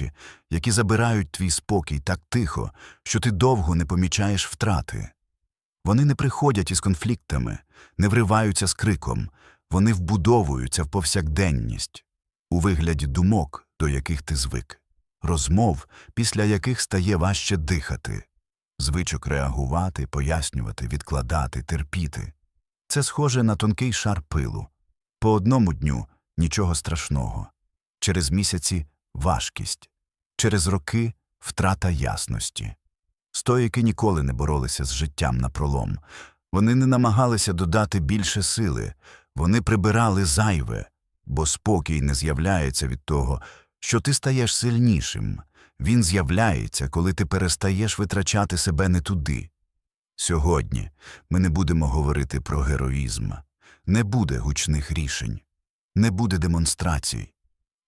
речі, які забирають твій спокій так тихо, що ти довго не помічаєш втрати. Вони не приходять із конфліктами, не вриваються з криком, вони вбудовуються в повсякденність, у вигляді думок, до яких ти звик, розмов, після яких стає важче дихати, звичок реагувати, пояснювати, відкладати, терпіти. Це схоже на тонкий шар пилу. По одному дню нічого страшного, через місяці важкість, через роки втрата ясності. Стоїки ніколи не боролися з життям напролом. Вони не намагалися додати більше сили, вони прибирали зайве, бо спокій не з'являється від того, що ти стаєш сильнішим. Він з'являється, коли ти перестаєш витрачати себе не туди. Сьогодні ми не будемо говорити про героїзм, не буде гучних рішень, не буде демонстрацій.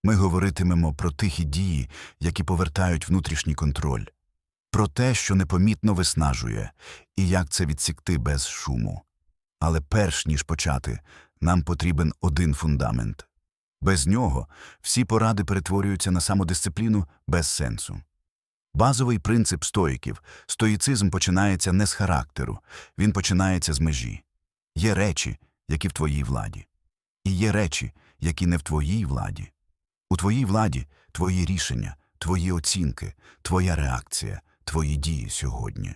Ми говоритимемо про тихі дії, які повертають внутрішній контроль, про те, що непомітно виснажує, і як це відсікти без шуму. Але перш ніж почати, нам потрібен один фундамент. Без нього всі поради перетворюються на самодисципліну без сенсу. Базовий принцип стоїків стоїцизм починається не з характеру, він починається з межі. Є речі, які в твоїй владі, і є речі, які не в твоїй владі. У твоїй владі твої рішення, твої оцінки, твоя реакція, твої дії сьогодні.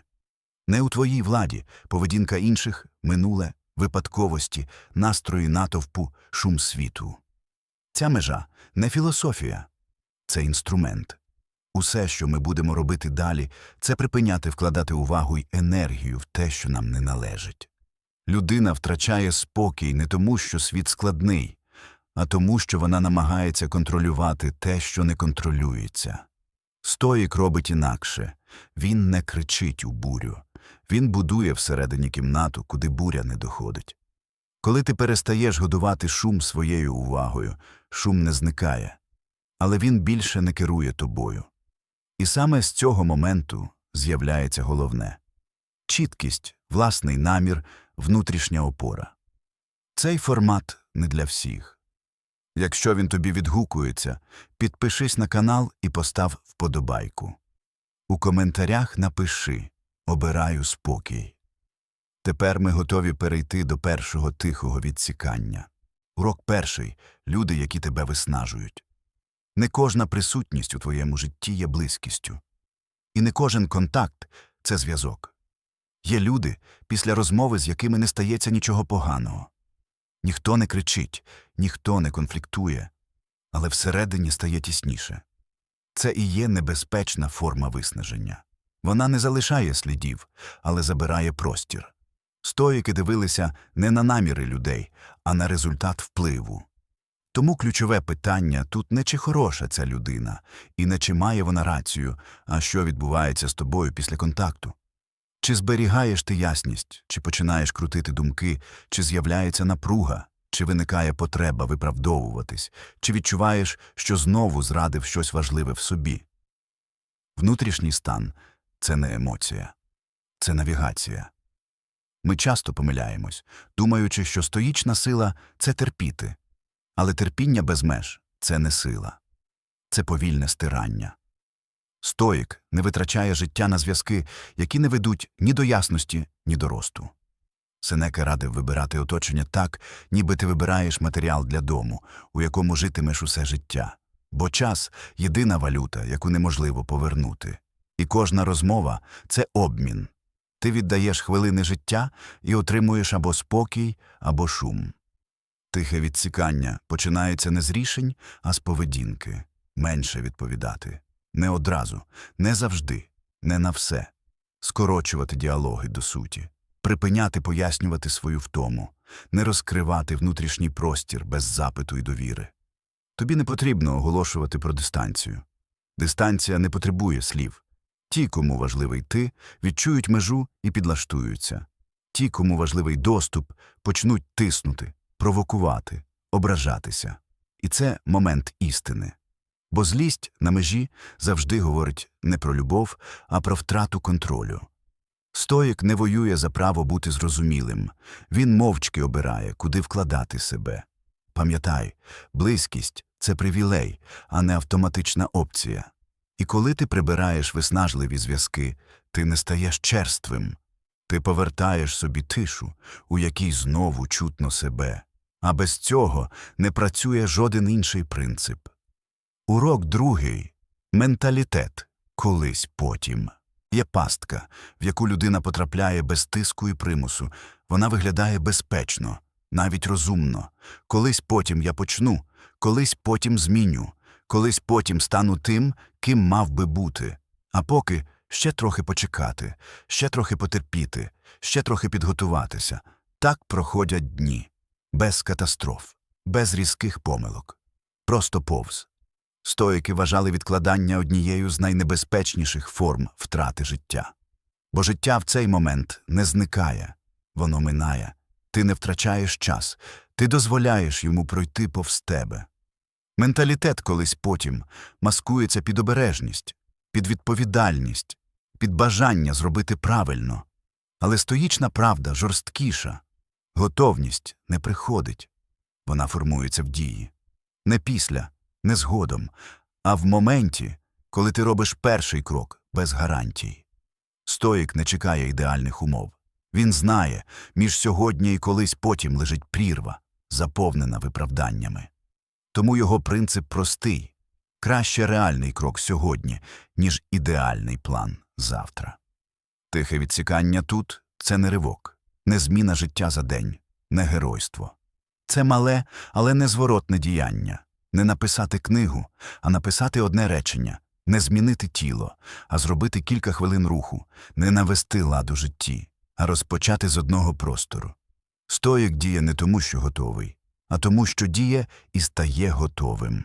Не у твоїй владі поведінка інших, минуле, випадковості, настрої натовпу, шум світу. Ця межа не філософія, це інструмент. Усе, що ми будемо робити далі, це припиняти вкладати увагу й енергію в те, що нам не належить. Людина втрачає спокій не тому, що світ складний, а тому, що вона намагається контролювати те, що не контролюється. Стоїк робить інакше він не кричить у бурю, він будує всередині кімнату, куди буря не доходить. Коли ти перестаєш годувати шум своєю увагою, шум не зникає, але він більше не керує тобою. І саме з цього моменту з'являється головне чіткість, власний намір, внутрішня опора. Цей формат не для всіх. Якщо він тобі відгукується, підпишись на канал і постав вподобайку. У коментарях напиши Обираю спокій. Тепер ми готові перейти до першого тихого відсікання. Урок перший люди, які тебе виснажують. Не кожна присутність у твоєму житті є близькістю. І не кожен контакт це зв'язок. Є люди, після розмови, з якими не стається нічого поганого. Ніхто не кричить, ніхто не конфліктує, але всередині стає тісніше. Це і є небезпечна форма виснаження. Вона не залишає слідів, але забирає простір. Стоїки дивилися не на наміри людей, а на результат впливу. Тому ключове питання тут не чи хороша ця людина, і не чи має вона рацію, а що відбувається з тобою після контакту. Чи зберігаєш ти ясність, чи починаєш крутити думки, чи з'являється напруга, чи виникає потреба виправдовуватись, чи відчуваєш, що знову зрадив щось важливе в собі. Внутрішній стан це не емоція, це навігація. Ми часто помиляємось, думаючи, що стоїчна сила це терпіти, але терпіння без меж це не сила, це повільне стирання. Стоїк не витрачає життя на зв'язки, які не ведуть ні до ясності, ні до росту. Сенека радив вибирати оточення так, ніби ти вибираєш матеріал для дому, у якому житимеш усе життя. Бо час єдина валюта, яку неможливо повернути. І кожна розмова це обмін. Ти віддаєш хвилини життя і отримуєш або спокій, або шум. Тихе відсікання починається не з рішень, а з поведінки менше відповідати. Не одразу, не завжди, не на все. Скорочувати діалоги до суті, припиняти пояснювати свою втому, не розкривати внутрішній простір без запиту і довіри. Тобі не потрібно оголошувати про дистанцію. Дистанція не потребує слів. Ті, кому важливий ти, відчують межу і підлаштуються. Ті, кому важливий доступ, почнуть тиснути, провокувати, ображатися. І це момент істини. Бо злість на межі завжди говорить не про любов, а про втрату контролю. Стоїк не воює за право бути зрозумілим, він мовчки обирає, куди вкладати себе. Пам'ятай, близькість це привілей, а не автоматична опція. І коли ти прибираєш виснажливі зв'язки, ти не стаєш черствим. Ти повертаєш собі тишу, у якій знову чутно себе. А без цього не працює жоден інший принцип. Урок другий менталітет колись потім. Є пастка, в яку людина потрапляє без тиску і примусу. Вона виглядає безпечно, навіть розумно. Колись потім я почну, колись потім зміню, колись потім стану тим, ким мав би бути. А поки ще трохи почекати, ще трохи потерпіти, ще трохи підготуватися. Так проходять дні. Без катастроф, без різких помилок. Просто повз. Стоїки вважали відкладання однією з найнебезпечніших форм втрати життя. Бо життя в цей момент не зникає, воно минає. Ти не втрачаєш час, ти дозволяєш йому пройти повз тебе. Менталітет колись потім маскується під обережність, під відповідальність, під бажання зробити правильно. Але стоїчна правда жорсткіша. Готовність не приходить, вона формується в дії. Не після, не згодом, а в моменті, коли ти робиш перший крок без гарантій. Стоїк не чекає ідеальних умов. Він знає, між сьогодні і колись потім лежить прірва, заповнена виправданнями. Тому його принцип простий краще реальний крок сьогодні, ніж ідеальний план завтра. Тихе відсікання тут це не ривок, не зміна життя за день, не геройство. Це мале, але незворотне діяння не написати книгу, а написати одне речення, не змінити тіло, а зробити кілька хвилин руху, не навести лад у житті, а розпочати з одного простору. Стоїк діє не тому, що готовий, а тому, що діє і стає готовим.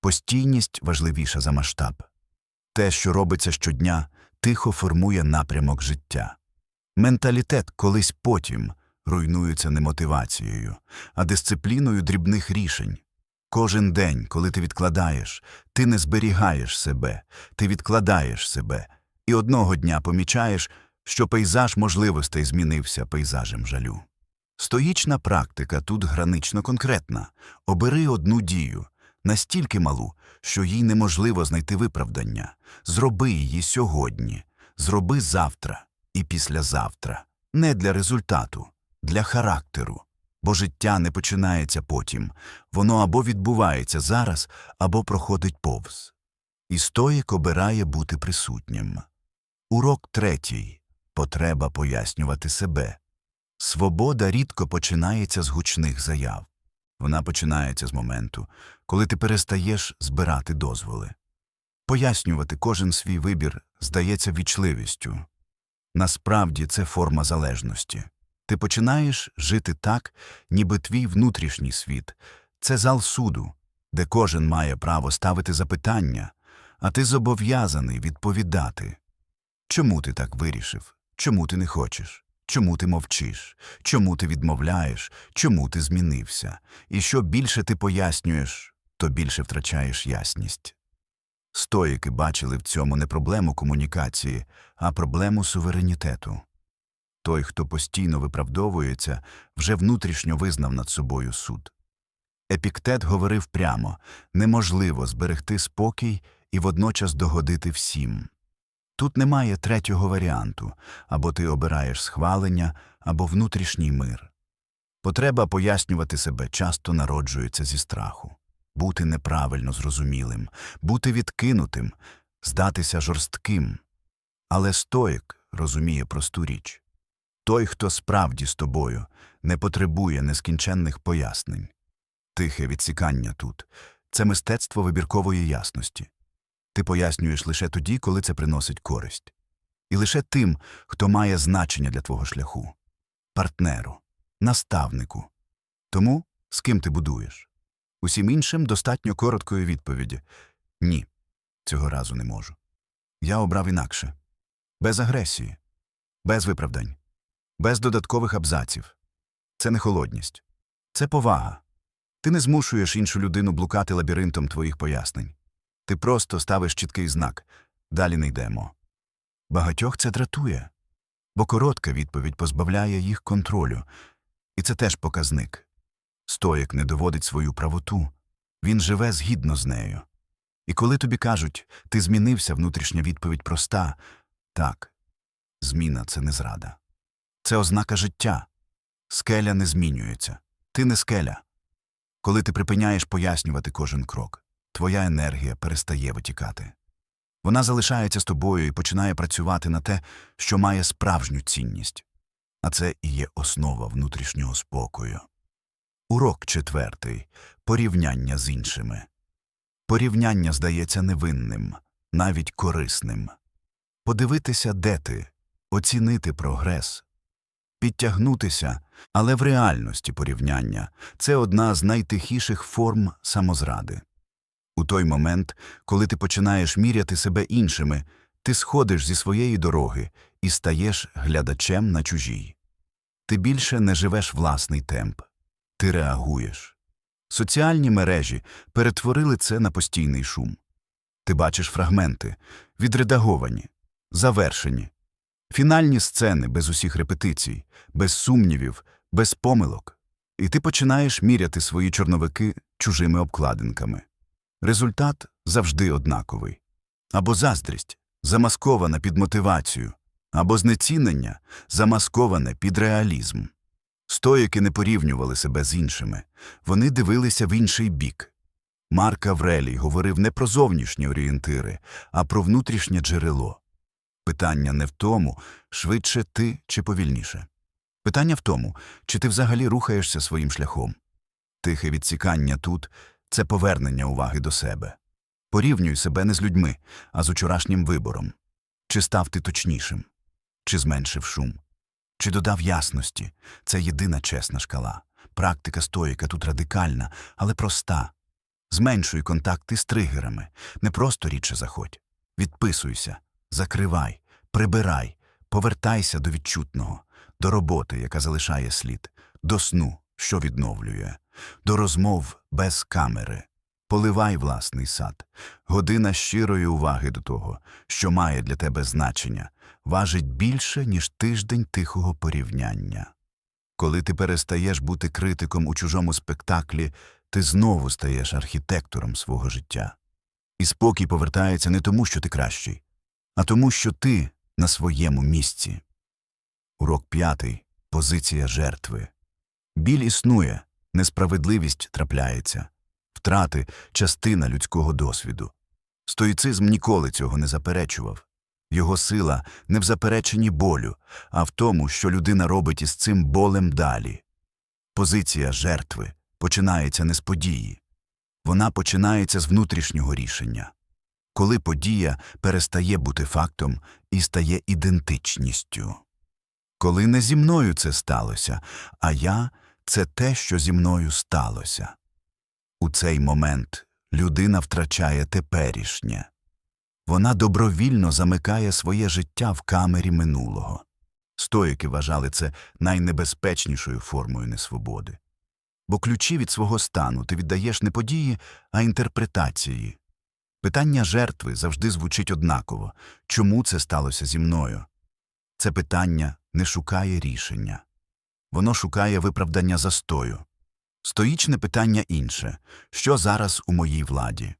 Постійність важливіша за масштаб. Те, що робиться щодня, тихо формує напрямок життя. Менталітет колись потім руйнується не мотивацією, а дисципліною дрібних рішень. Кожен день, коли ти відкладаєш, ти не зберігаєш себе, ти відкладаєш себе, і одного дня помічаєш, що пейзаж можливостей змінився пейзажем жалю. Стоїчна практика тут гранично конкретна. Обери одну дію, настільки малу, що їй неможливо знайти виправдання. Зроби її сьогодні, зроби завтра і післязавтра. Не для результату, для характеру. Бо життя не починається потім, воно або відбувається зараз, або проходить повз. І стоїк обирає бути присутнім. Урок третій потреба пояснювати себе. Свобода рідко починається з гучних заяв. Вона починається з моменту, коли ти перестаєш збирати дозволи. Пояснювати кожен свій вибір здається вічливістю. Насправді це форма залежності. Ти починаєш жити так, ніби твій внутрішній світ це зал суду, де кожен має право ставити запитання, а ти зобов'язаний відповідати. Чому ти так вирішив? Чому ти не хочеш? Чому ти мовчиш? Чому ти відмовляєш? Чому ти змінився? І що більше ти пояснюєш, то більше втрачаєш ясність. Стоїки бачили в цьому не проблему комунікації, а проблему суверенітету. Той, хто постійно виправдовується, вже внутрішньо визнав над собою суд. Епіктет говорив прямо неможливо зберегти спокій і водночас догодити всім. Тут немає третього варіанту або ти обираєш схвалення, або внутрішній мир. Потреба пояснювати себе часто народжується зі страху бути неправильно зрозумілим, бути відкинутим, здатися жорстким. Але стоїк розуміє просту річ. Той, хто справді з тобою, не потребує нескінченних пояснень. Тихе відсікання тут це мистецтво вибіркової ясності. Ти пояснюєш лише тоді, коли це приносить користь. І лише тим, хто має значення для твого шляху партнеру, наставнику. Тому з ким ти будуєш. Усім іншим достатньо короткої відповіді Ні, цього разу не можу. Я обрав інакше без агресії, без виправдань без додаткових абзаців. Це не холодність, це повага. Ти не змушуєш іншу людину блукати лабіринтом твоїх пояснень. Ти просто ставиш чіткий знак далі не йдемо. Багатьох це дратує, бо коротка відповідь позбавляє їх контролю, і це теж показник. Стоїк не доводить свою правоту, він живе згідно з нею. І коли тобі кажуть, ти змінився, внутрішня відповідь проста так, зміна це не зрада. Це ознака життя. Скеля не змінюється. Ти не скеля. Коли ти припиняєш пояснювати кожен крок, твоя енергія перестає витікати. Вона залишається з тобою і починає працювати на те, що має справжню цінність. А це і є основа внутрішнього спокою. Урок четвертий порівняння з іншими. Порівняння здається невинним, навіть корисним. Подивитися, де ти, оцінити прогрес, підтягнутися, але в реальності порівняння це одна з найтихіших форм самозради. У той момент, коли ти починаєш міряти себе іншими, ти сходиш зі своєї дороги і стаєш глядачем на чужій. Ти більше не живеш власний темп, ти реагуєш. Соціальні мережі перетворили це на постійний шум. Ти бачиш фрагменти, відредаговані, завершені, фінальні сцени без усіх репетицій, без сумнівів, без помилок. І ти починаєш міряти свої чорновики чужими обкладинками. Результат завжди однаковий. Або заздрість, замаскована під мотивацію, або знецінення, замасковане під реалізм. Стоїки не порівнювали себе з іншими, вони дивилися в інший бік. Марк Аврелій говорив не про зовнішні орієнтири, а про внутрішнє джерело. Питання не в тому, швидше ти чи повільніше. Питання в тому, чи ти взагалі рухаєшся своїм шляхом. Тихе відсікання тут це повернення уваги до себе. Порівнюй себе не з людьми, а з учорашнім вибором. Чи став ти точнішим, чи зменшив шум, чи додав ясності це єдина чесна шкала. Практика стоїка тут радикальна, але проста. Зменшуй контакти з тригерами, не просто рідше заходь. Відписуйся, закривай, прибирай, повертайся до відчутного, до роботи, яка залишає слід, до сну, що відновлює, до розмов без камери. Поливай власний сад. Година щирої уваги до того, що має для тебе значення, важить більше, ніж тиждень тихого порівняння. Коли ти перестаєш бути критиком у чужому спектаклі, ти знову стаєш архітектором свого життя. І спокій повертається не тому, що ти кращий, а тому, що ти на своєму місці. Урок п'ятий. Позиція жертви. Біль існує, несправедливість трапляється, втрати частина людського досвіду. Стоїцизм ніколи цього не заперечував. Його сила не в запереченні болю, а в тому, що людина робить із цим болем далі. Позиція жертви починається не з події. Вона починається з внутрішнього рішення. Коли подія перестає бути фактом і стає ідентичністю. Коли не зі мною це сталося, а я це те, що зі мною сталося. У цей момент людина втрачає теперішнє. Вона добровільно замикає своє життя в камері минулого. Стоїки вважали це найнебезпечнішою формою несвободи. Бо ключі від свого стану ти віддаєш не події, а інтерпретації. Питання жертви завжди звучить однаково чому це сталося зі мною? Це питання не шукає рішення. Воно шукає виправдання застою. Стоїчне питання інше що зараз у моїй владі?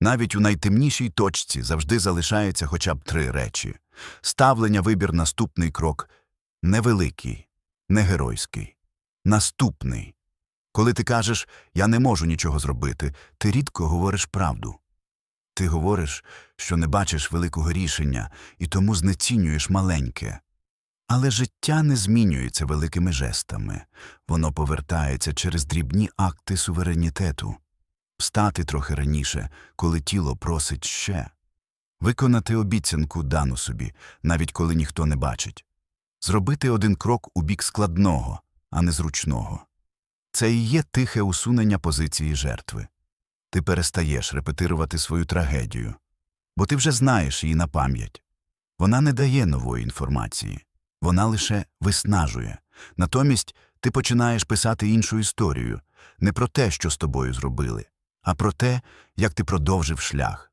Навіть у найтемнішій точці завжди залишається хоча б три речі ставлення, вибір, наступний крок невеликий, не геройський, наступний. Коли ти кажеш я не можу нічого зробити, ти рідко говориш правду. Ти говориш, що не бачиш великого рішення і тому знецінюєш маленьке. Але життя не змінюється великими жестами, воно повертається через дрібні акти суверенітету встати трохи раніше, коли тіло просить ще, виконати обіцянку дану собі, навіть коли ніхто не бачить, зробити один крок у бік складного, а не зручного. Це і є тихе усунення позиції жертви. Ти перестаєш репетирувати свою трагедію, бо ти вже знаєш її на пам'ять. Вона не дає нової інформації, вона лише виснажує. Натомість ти починаєш писати іншу історію не про те, що з тобою зробили, а про те, як ти продовжив шлях.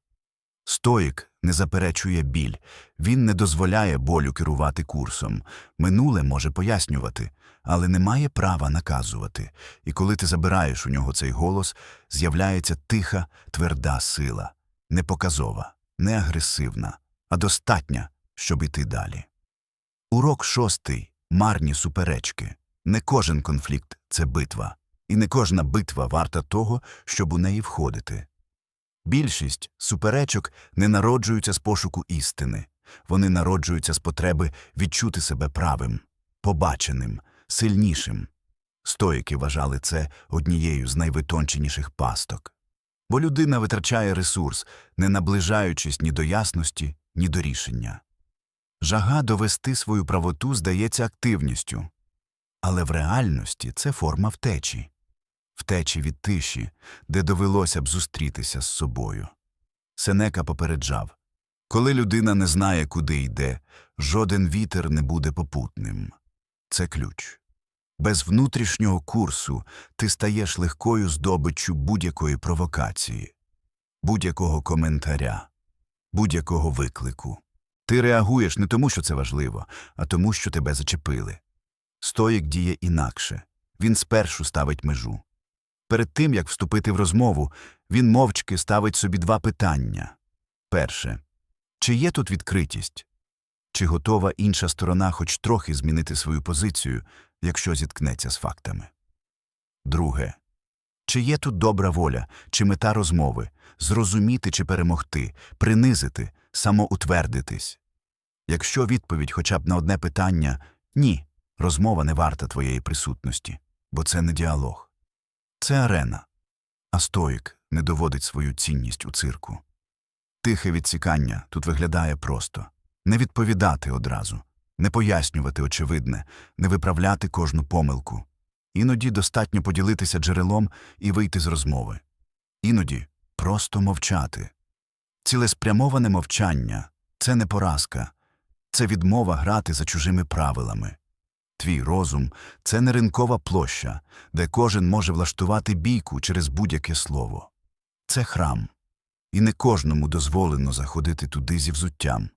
Стоїк не заперечує біль, він не дозволяє болю керувати курсом. Минуле може пояснювати, але не має права наказувати. І коли ти забираєш у нього цей голос, з'являється тиха, тверда сила. не показова, не агресивна, а достатня, щоб іти далі. Урок шостий марні суперечки. Не кожен конфлікт це битва, і не кожна битва варта того, щоб у неї входити. Більшість суперечок не народжуються з пошуку істини, вони народжуються з потреби відчути себе правим, побаченим, сильнішим. Стоїки вважали це однією з найвитонченіших пасток. Бо людина витрачає ресурс, не наближаючись ні до ясності, ні до рішення. Жага довести свою правоту здається активністю, але в реальності це форма втечі втечі від тиші, де довелося б зустрітися з собою. Сенека попереджав коли людина не знає, куди йде, жоден вітер не буде попутним. Це ключ. Без внутрішнього курсу ти стаєш легкою здобиччю будь-якої провокації, будь-якого коментаря, будь-якого виклику. Ти реагуєш не тому, що це важливо, а тому, що тебе зачепили. Стоїк діє інакше. Він спершу ставить межу. Перед тим, як вступити в розмову, він мовчки ставить собі два питання. Перше. Чи є тут відкритість? Чи готова інша сторона хоч трохи змінити свою позицію, якщо зіткнеться з фактами? Друге. Чи є тут добра воля, чи мета розмови зрозуміти чи перемогти, принизити, самоутвердитись? Якщо відповідь хоча б на одне питання ні, розмова не варта твоєї присутності, бо це не діалог. Це арена. А стоїк не доводить свою цінність у цирку. Тихе відсікання тут виглядає просто не відповідати одразу, не пояснювати очевидне, не виправляти кожну помилку. Іноді достатньо поділитися джерелом і вийти з розмови. Іноді просто мовчати. Цілеспрямоване мовчання це не поразка, це відмова грати за чужими правилами. Твій розум це не ринкова площа, де кожен може влаштувати бійку через будь-яке слово. Це храм, і не кожному дозволено заходити туди зі взуттям.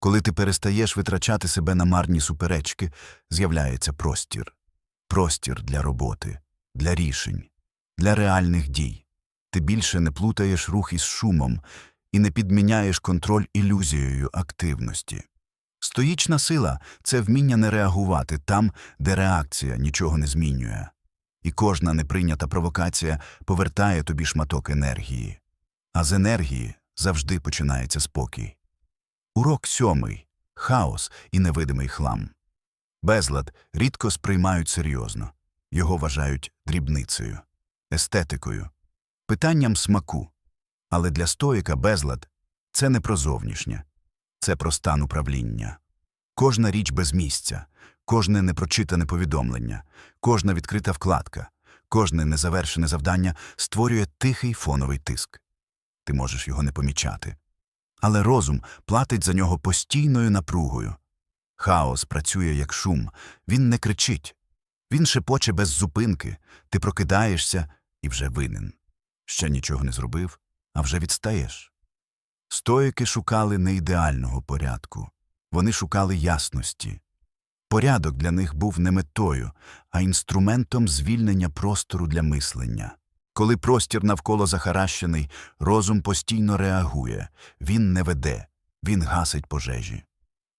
Коли ти перестаєш витрачати себе на марні суперечки, з'являється простір. Простір для роботи, для рішень, для реальних дій. Ти більше не плутаєш рух із шумом і не підміняєш контроль ілюзією активності. Стоїчна сила це вміння не реагувати там, де реакція нічого не змінює. І кожна неприйнята провокація повертає тобі шматок енергії. А з енергії завжди починається спокій. Урок сьомий хаос і невидимий хлам. Безлад рідко сприймають серйозно, його вважають дрібницею, естетикою, питанням смаку. Але для стоїка безлад це не про зовнішнє, це про стан управління. Кожна річ без місця, кожне непрочитане повідомлення, кожна відкрита вкладка, кожне незавершене завдання створює тихий фоновий тиск. Ти можеш його не помічати. Але розум платить за нього постійною напругою. Хаос працює як шум, він не кричить. Він шепоче без зупинки, ти прокидаєшся і вже винен. Ще нічого не зробив, а вже відстаєш. Стоїки шукали не ідеального порядку, вони шукали ясності. Порядок для них був не метою, а інструментом звільнення простору для мислення. Коли простір навколо захаращений, розум постійно реагує, він не веде, він гасить пожежі.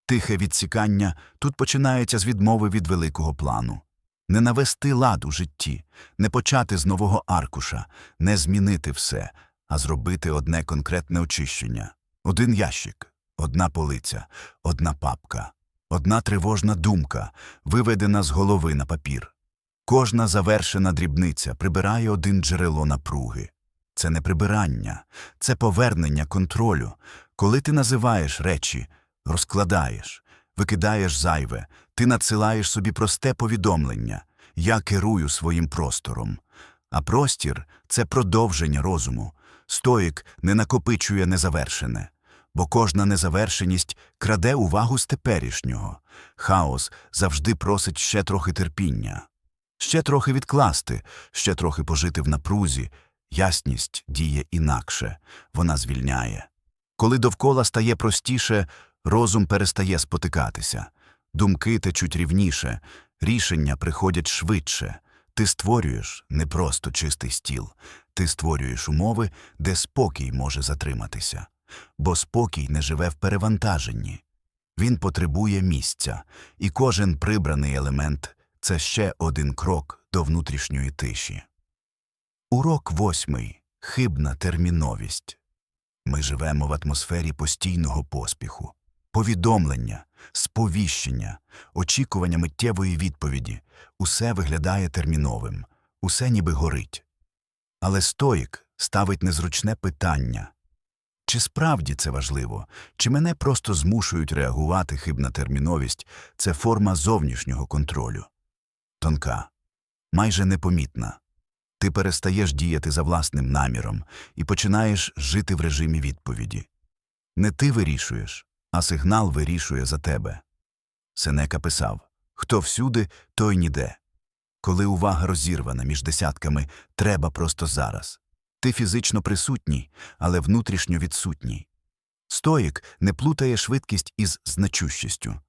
Тихе відсікання тут починається з відмови від великого плану. Не навести лад у житті, не почати з нового аркуша, не змінити все, а зробити одне конкретне очищення. Один ящик, одна полиця, одна папка, одна тривожна думка, виведена з голови на папір. Кожна завершена дрібниця прибирає один джерело напруги. Це не прибирання, це повернення контролю. Коли ти називаєш речі, розкладаєш, викидаєш зайве, ти надсилаєш собі просте повідомлення я керую своїм простором. А простір це продовження розуму. Стоїк не накопичує незавершене, бо кожна незавершеність краде увагу з теперішнього. Хаос завжди просить ще трохи терпіння. Ще трохи відкласти, ще трохи пожити в напрузі. Ясність діє інакше, вона звільняє. Коли довкола стає простіше, розум перестає спотикатися, думки течуть рівніше, рішення приходять швидше. Ти створюєш не просто чистий стіл, Ти створюєш умови, де спокій може затриматися, бо спокій не живе в перевантаженні. Він потребує місця, і кожен прибраний елемент це ще один крок до внутрішньої тиші. Урок восьмий хибна терміновість. Ми живемо в атмосфері постійного поспіху, повідомлення, сповіщення, очікування миттєвої відповіді. Усе виглядає терміновим, усе ніби горить. Але стоїк ставить незручне питання. Чи справді це важливо, чи мене просто змушують реагувати хибна терміновість – це форма зовнішнього контролю. Тонка, майже непомітна. Ти перестаєш діяти за власним наміром і починаєш жити в режимі відповіді. Не ти вирішуєш, а сигнал вирішує за тебе. Сенека писав Хто всюди, той ніде. Коли увага розірвана між десятками, треба просто зараз. Ти фізично присутній, але внутрішньо відсутній. Стоїк не плутає швидкість із значущістю.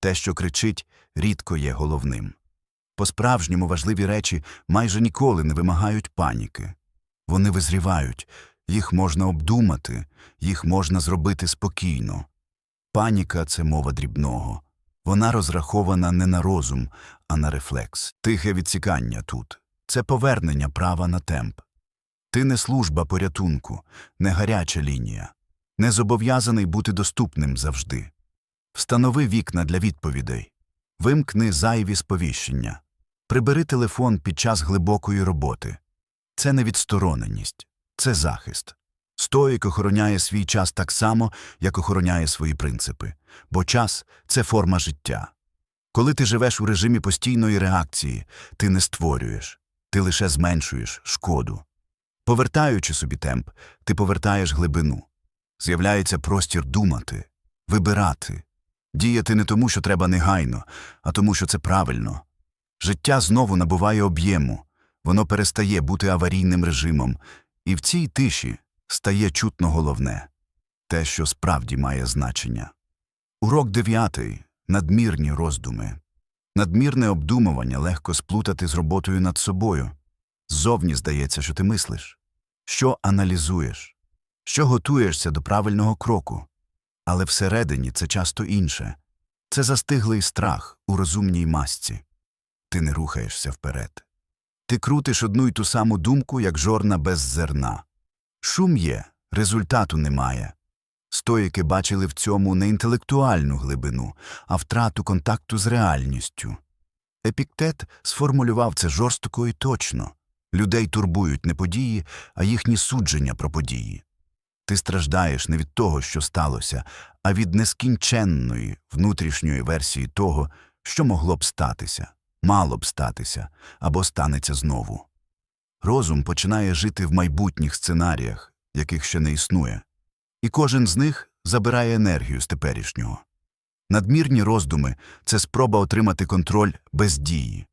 Те, що кричить, рідко є головним. По-справжньому важливі речі майже ніколи не вимагають паніки. Вони визрівають, їх можна обдумати, їх можна зробити спокійно. Паніка це мова дрібного. Вона розрахована не на розум, а на рефлекс. Тихе відсікання тут це повернення права на темп. Ти не служба порятунку, не гаряча лінія, не зобов'язаний бути доступним завжди. Встанови вікна для відповідей, вимкни зайві сповіщення, прибери телефон під час глибокої роботи. Це не відстороненість, це захист. Стоїк охороняє свій час так само, як охороняє свої принципи, бо час це форма життя. Коли ти живеш у режимі постійної реакції, ти не створюєш, ти лише зменшуєш шкоду. Повертаючи собі темп, ти повертаєш глибину. З'являється простір думати, вибирати, діяти не тому, що треба негайно, а тому, що це правильно. Життя знову набуває об'єму, воно перестає бути аварійним режимом, і в цій тиші стає чутно головне те, що справді має значення. Урок дев'ятий надмірні роздуми. Надмірне обдумування легко сплутати з роботою над собою. Ззовні здається, що ти мислиш, що аналізуєш, що готуєшся до правильного кроку. Але всередині це часто інше це застиглий страх у розумній масці. Ти не рухаєшся вперед. Ти крутиш одну й ту саму думку, як жорна без зерна. Шум є, результату немає. Стоїки бачили в цьому не інтелектуальну глибину, а втрату контакту з реальністю. Епіктет сформулював це жорстоко і точно. Людей турбують не події, а їхні судження про події. Ти страждаєш не від того, що сталося, а від нескінченної внутрішньої версії того, що могло б статися, мало б статися або станеться знову. Розум починає жити в майбутніх сценаріях, яких ще не існує, і кожен з них забирає енергію з теперішнього. Надмірні роздуми це спроба отримати контроль без дії,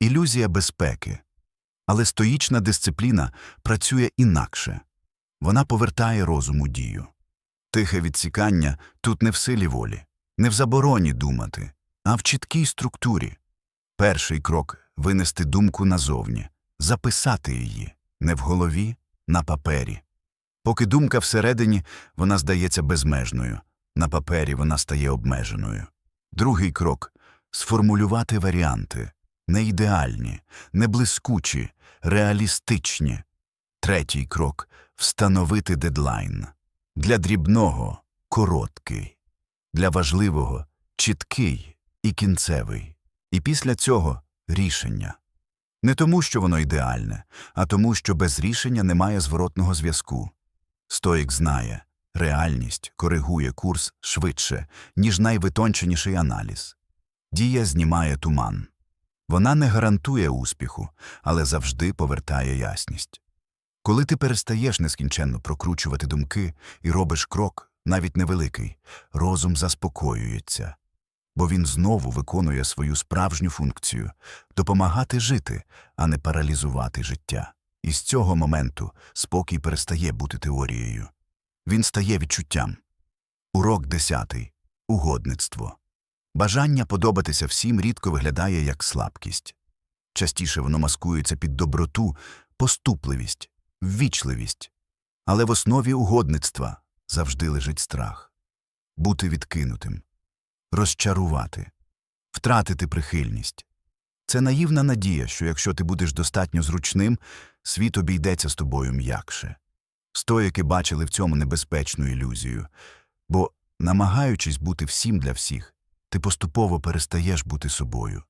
ілюзія безпеки. Але стоїчна дисципліна працює інакше вона повертає розум у дію. Тихе відсікання тут не в силі волі, не в забороні думати, а в чіткій структурі. Перший крок винести думку назовні, записати її не в голові, на папері. Поки думка всередині, вона здається безмежною, на папері вона стає обмеженою. Другий крок сформулювати варіанти не ідеальні, не блискучі, реалістичні. Третій крок встановити дедлайн. Для дрібного короткий, для важливого чіткий і кінцевий. І після цього рішення. Не тому, що воно ідеальне, а тому, що без рішення немає зворотного зв'язку. Стоїк знає, реальність коригує курс швидше, ніж найвитонченіший аналіз. Дія знімає туман. Вона не гарантує успіху, але завжди повертає ясність. Коли ти перестаєш нескінченно прокручувати думки і робиш крок, навіть невеликий, розум заспокоюється, бо він знову виконує свою справжню функцію допомагати жити, а не паралізувати життя. І з цього моменту спокій перестає бути теорією. Він стає відчуттям. Урок десятий угодництво. Бажання подобатися всім рідко виглядає як слабкість. Частіше воно маскується під доброту, поступливість, ввічливість. Але в основі угодництва завжди лежить страх бути відкинутим, розчарувати, втратити прихильність. Це наївна надія, що якщо ти будеш достатньо зручним, світ обійдеться з тобою м'якше. Стоїки бачили в цьому небезпечну ілюзію, бо, намагаючись бути всім для всіх, ти поступово перестаєш бути собою.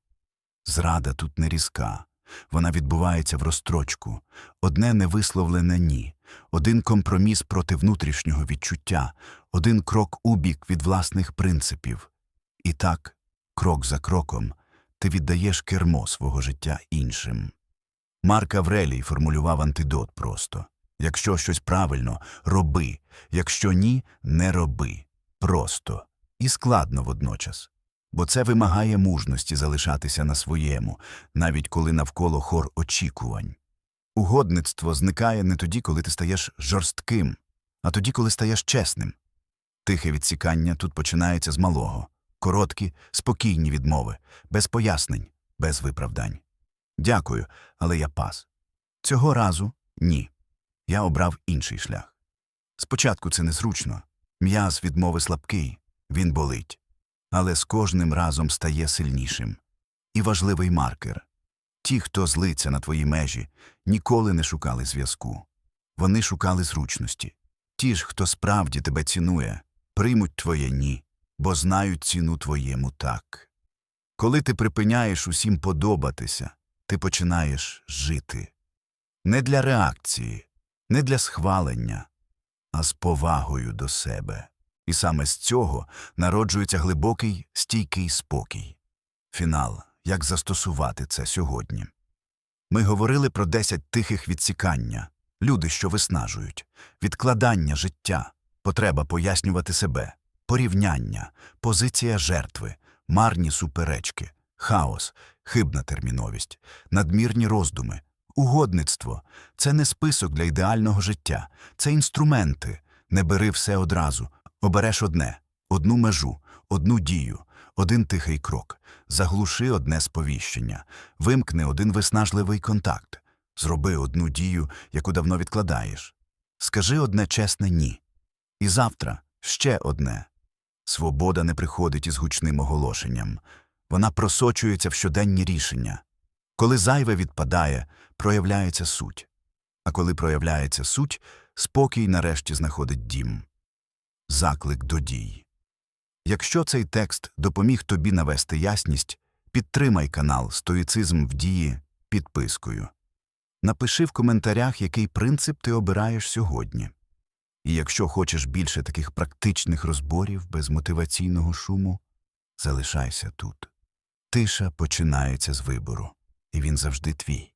Зрада тут не різка, вона відбувається в розстрочку, одне невисловлене ні, один компроміс проти внутрішнього відчуття, один крок убік від власних принципів. І так, крок за кроком, ти віддаєш кермо свого життя іншим. Марк Аврелій формулював антидот просто якщо щось правильно, роби, якщо ні, не роби. Просто і складно водночас. Бо це вимагає мужності залишатися на своєму, навіть коли навколо хор очікувань. Угодництво зникає не тоді, коли ти стаєш жорстким, а тоді, коли стаєш чесним. Тихе відсікання тут починається з малого, короткі, спокійні відмови, без пояснень, без виправдань. Дякую, але я пас. Цього разу ні. Я обрав інший шлях. Спочатку це незручно. М'яз відмови слабкий, він болить. Але з кожним разом стає сильнішим. І важливий маркер. Ті, хто злиться на твої межі, ніколи не шукали зв'язку. Вони шукали зручності. Ті ж, хто справді тебе цінує, приймуть твоє ні, бо знають ціну твоєму так. Коли ти припиняєш усім подобатися, ти починаєш жити. Не для реакції, не для схвалення, а з повагою до себе. І саме з цього народжується глибокий, стійкий спокій. Фінал. Як застосувати це сьогодні? Ми говорили про 10 тихих відсікання, люди, що виснажують, відкладання життя, потреба пояснювати себе, порівняння, позиція жертви, марні суперечки, хаос, хибна терміновість, надмірні роздуми, угодництво це не список для ідеального життя, це інструменти. Не бери все одразу, обереш одне, одну межу, одну дію, один тихий крок, заглуши одне сповіщення, вимкни один виснажливий контакт, зроби одну дію, яку давно відкладаєш. Скажи одне чесне ні. І завтра ще одне. Свобода не приходить із гучним оголошенням. Вона просочується в щоденні рішення. Коли зайве відпадає, проявляється суть. А коли проявляється суть, спокій нарешті знаходить дім. Заклик до дій. Якщо цей текст допоміг тобі навести ясність, підтримай канал Стоїцизм в дії підпискою. Напиши в коментарях, який принцип ти обираєш сьогодні. І якщо хочеш більше таких практичних розборів без мотиваційного шуму, залишайся тут. Тиша починається з вибору, і він завжди твій.